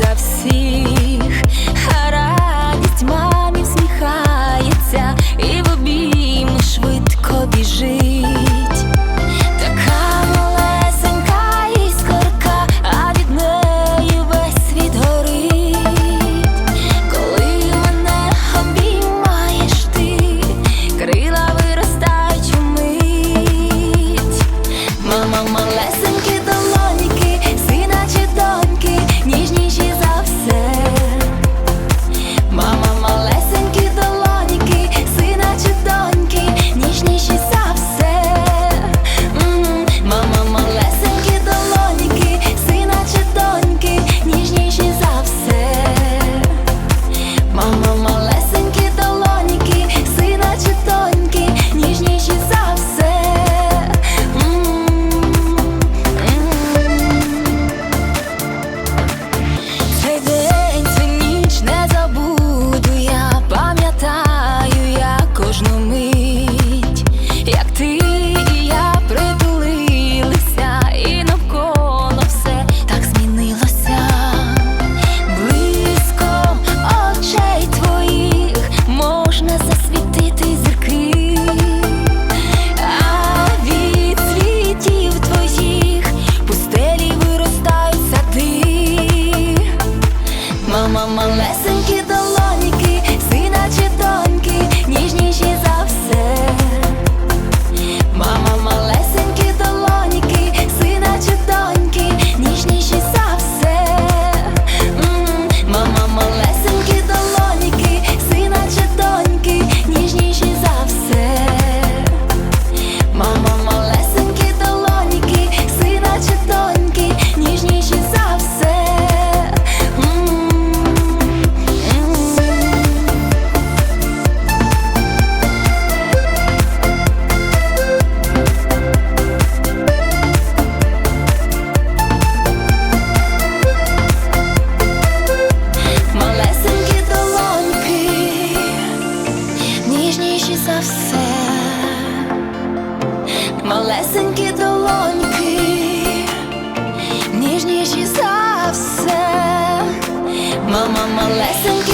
I've seen. mama, lesson kid. Малесенькі долоньки, ніжніші за все, мама, малесенькі